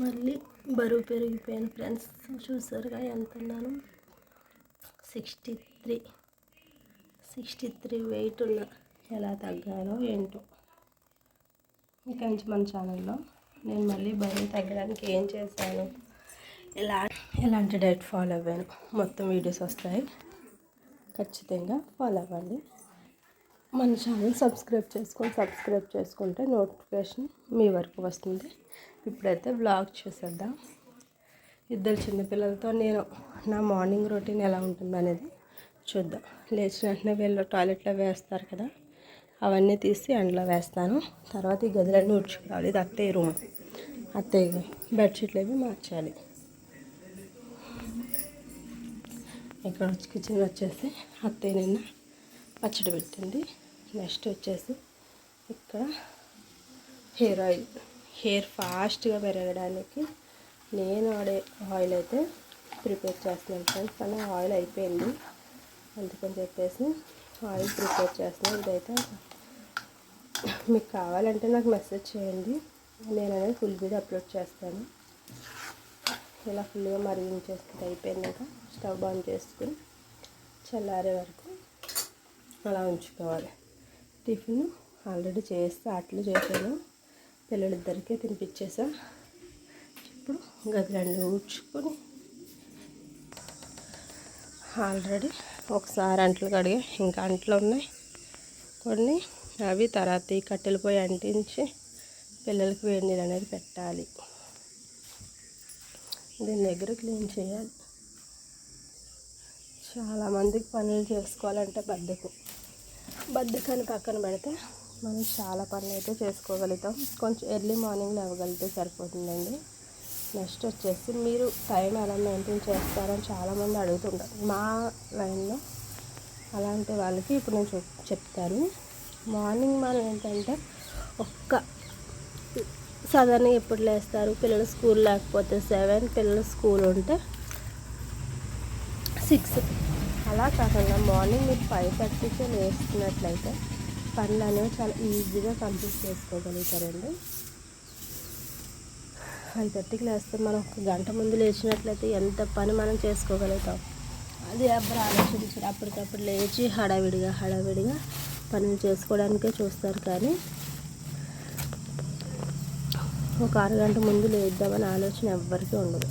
మళ్ళీ బరువు పెరిగిపోయాను ఫ్రెండ్స్. చూసారుగా ఎంత ఉన్నాను? Sixty three sixty three weight ఉన్న. ఎలా తగ్గాలో ఏంటో. ఇక నుంచి మన ఛానల్లో నేను మళ్ళీ బరువు తగ్గడానికి ఏం చేశాను? ఎలా ఎలాంటి డైట్ ఫాలో అవ్వాను? మొత్తం వీడియోస్ వస్తాయి. ఖచ్చితంగా ఫాలో అవ్వండి. మన ఛానల్ సబ్స్క్రైబ్ చేసుకొని సబ్స్క్రైబ్ చేసుకుంటే నోటిఫికేషన్ మీ వరకు వస్తుంది. ఇప్పుడైతే బ్లాగ్ చూసేద్దాం. ఇద్దరు చిన్నపిల్లలతో నేను నా మార్నింగ్ రొటీన్ ఎలా ఉంటుంది అనేది చూద్దాం. లేచిన వెంటనే వీళ్ళు టాయిలెట్లో వేస్తారు కదా అవన్నీ తీసి ఎండలో వేస్తాను. తర్వాత ఈ గదిలన్నీ ఉడ్చుకోవాలి ఇది అత్తయ్య రూమ్ అత్తయ్య బెడ్షీట్లు అవి మార్చాలి. ఇక్కడ వచ్చి కిచెన్ వచ్చేసి అత్తయ్య నిన్న పచ్చడి పెట్టింది. నెక్స్ట్ వచ్చేసి ఇక్కడ హెయిర్ ఆయిల్. హెయిర్ ఫాస్ట్గా పెరగడానికి నేను వాడే ఆయిల్ అయితే ప్రిపేర్ చేస్తున్నాను ఫ్రెండ్స్. కానీ ఆయిల్ అయిపోయింది. అందుకని చెప్పేసి ఆయిల్ ప్రిపేర్ చేస్తున్నాను ఇదైతే మీకు కావాలంటే నాకు మెసేజ్ చేయండి. నేను అనేది ఫుల్ వీడియో అప్లోడ్ చేస్తాను. ఇలా ఫుల్గా మరిగించేసుకుంటే అయిపోయిందాక స్టవ్ ఆన్ చేసుకుని చల్లారే వరకు అలా ఉంచుకోవాలి. టిఫిన్ ఆల్రెడీ చేస్తే అట్లు చేశాను. పిల్లలిద్దరికీ తినిపించేసా ఇప్పుడు గదిలన్నీ ఊడ్చుకొని ఆల్రెడీ ఒకసారి అంట్లు కడిగా ఇంకా అంట్లు ఉన్నాయి. కొన్ని అవి తర్వాత ఈ కట్టెలు పోయి అంటించి పిల్లలకి వేడి నీళ్ళు అనేది పెట్టాలి. దీని దగ్గర క్లీన్ చేయాలి. చాలామందికి పనులు చేసుకోవాలంటే బద్దకు. బద్దకాన్ని పక్కన పెడితే మనం చాలా పనులు అయితే చేసుకోగలుగుతాం. కొంచెం ఎర్లీ మార్నింగ్ లేవగలిగితే సరిపోతుందండి. నెక్స్ట్ వచ్చేసి మీరు టైం ఎలా మెయింటైన్ చేస్తారని చాలామంది అడుగుతుంటారు. మా లైన్లో అలాంటి వాళ్ళకి ఇప్పుడు నేను చెప్ చెప్తాను. మార్నింగ్ మనం ఏంటంటే ఒక్క సాధారణ ఎప్పుడు లేస్తారు? పిల్లలు స్కూల్ లేకపోతే సెవెన్ పిల్లలు స్కూల్ ఉంటే సిక్స్ అలా కాకుండా మార్నింగ్ మీరు ఫైవ్ థర్టీకే లేస్తున్నట్లయితే పనులు అనేవి చాలా ఈజీగా కంప్లీట్ చేసుకోగలుగుతారండి. ఫైవ్ థర్టీకి లేస్తే మనం ఒక గంట ముందు లేచినట్లయితే ఎంత పని మనం చేసుకోగలుగుతాం. అది ఎవరు ఆలోచించారు. అప్పటికప్పుడు లేచి హడావిడిగా హడావిడిగా పనులు చేసుకోవడానికే చూస్తారు కానీ ఒక అరగంట ముందు లేద్దామని ఆలోచన ఎవ్వరికీ ఉండదు.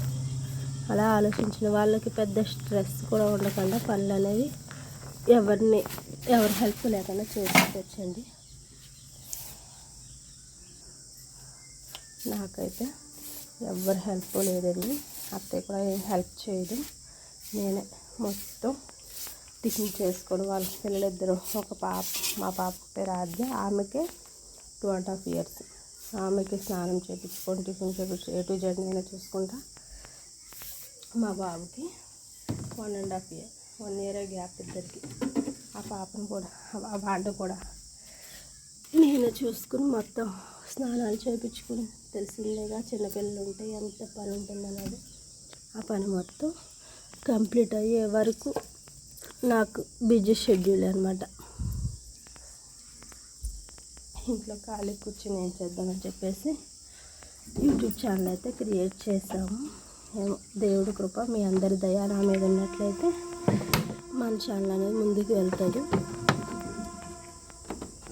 అలా ఆలోచించిన వాళ్ళకి పెద్ద స్ట్రెస్ కూడా ఉండకుండా పనులు అనేవి ఎవరిని ఎవరి హెల్ప్ లేకుండా చేసుకోవచ్చండి నాకైతే ఎవరి హెల్ప్ లేదండి. అత్తయ్య కూడా ఏం హెల్ప్ చేయదు. నేనే మొత్తం టిఫిన్ చేసుకోవడం వాళ్ళ పిల్లలిద్దరు ఒక పాప మా పాప పేరు ఆద్య ఆమెకే టూ అండ్ హాఫ్ ఇయర్స్ ఆమెకి స్నానం చేయించుకొని టిఫిన్ చేయించు ఏ టు జెడ్ నేను చూసుకుంటా. మా బాబుకి one and half year one year gap ఇద్దరికి. ఆ పాపను కూడా ఆ వాడిని కూడా. నేను చూసుకుని మొత్తం స్నానాలు చేయించుకుని తెలిసిందేగా చిన్నపిల్లలు ఉంటే ఎంత పని ఉంటుందన్నది ఆ పని మొత్తం కంప్లీట్ అయ్యే వరకు నాకు బిజీ షెడ్యూల్ అనమాట ఇంట్లో ఖాళీ కూర్చొని ఏం చేద్దామని చెప్పేసి యూట్యూబ్ ఛానల్ అయితే క్రియేట్ చేసాము దేవుడి కృప మీ అందరి దయ నా మీద ఉన్నట్లయితే మన ఛానల్ అనేది ముందుకు వెళ్తుంది.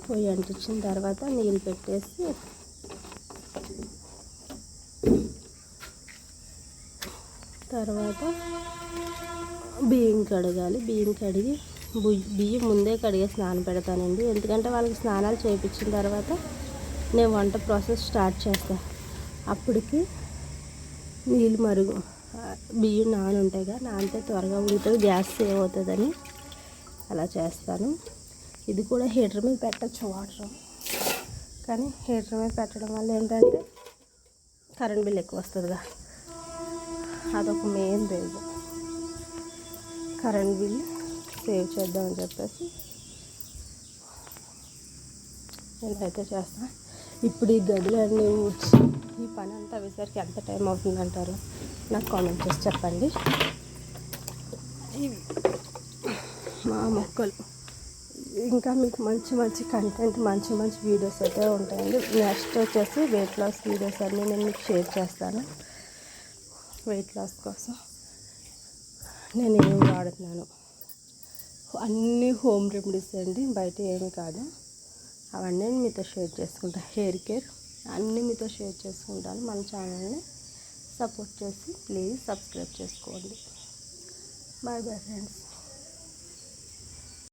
పొయ్యి అంటించిన తర్వాత నీళ్ళు పెట్టేసి తర్వాత బియ్యం కడగాలి. బియ్యం కడిగి బియ్యం ముందే కడిగే స్నానం పెడతానండి. ఎందుకంటే వాళ్ళకి స్నానాలు చేయించిన తర్వాత నేను వంట ప్రాసెస్ స్టార్ట్ చేస్తాను అప్పటికి నీళ్ళు మరుగు బియ్యం నాన ఉంటాయిగా కదా నానితే త్వరగా ఉడుతుంది గ్యాస్ సేవ్ అవుతుందని అలా చేస్తాను. ఇది కూడా హీటర్ మీద పెట్టచ్చు వాటర్. కానీ హీటర్ మీద పెట్టడం వల్ల ఏంటంటే కరెంట్ బిల్ ఎక్కువ వస్తుందిగా. అదొక main reason. Current bill save చేద్దామని చెప్పేసి నేనైతే చేస్తాను ఇప్పుడు ఈ గదులన్నీ ఊడ్చి ఈ పని అంతా అయ్యేసరికి ఎంత టైం అవుతుందంటారు? నాకు కామెంట్ చేసి చెప్పండి. మా మొక్కలు. ఇంకా మీకు మంచి మంచి కంటెంట్ మంచి మంచి వీడియోస్ అయితే ఉంటాయండి. నెక్స్ట్ వచ్చేసి వెయిట్ లాస్ వీడియోస్ అన్నీ నేను మీకు షేర్ చేస్తాను. వెయిట్ లాస్ కోసం నేను ఏం వాడుతున్నాను? అన్నీ హోమ్ రెమెడీస్ అండి బయట ఏమి కాదు. అవన్నీ నేను మీతో షేర్ చేసుకుంటాను హెయిర్ కేర్ అన్నీ మీతో షేర్ చేసుకుంటాను. మన ఛానల్ని సపోర్ట్ చేసి ప్లీజ్ సబ్స్క్రైబ్ చేసుకోండి. Bye bye friends.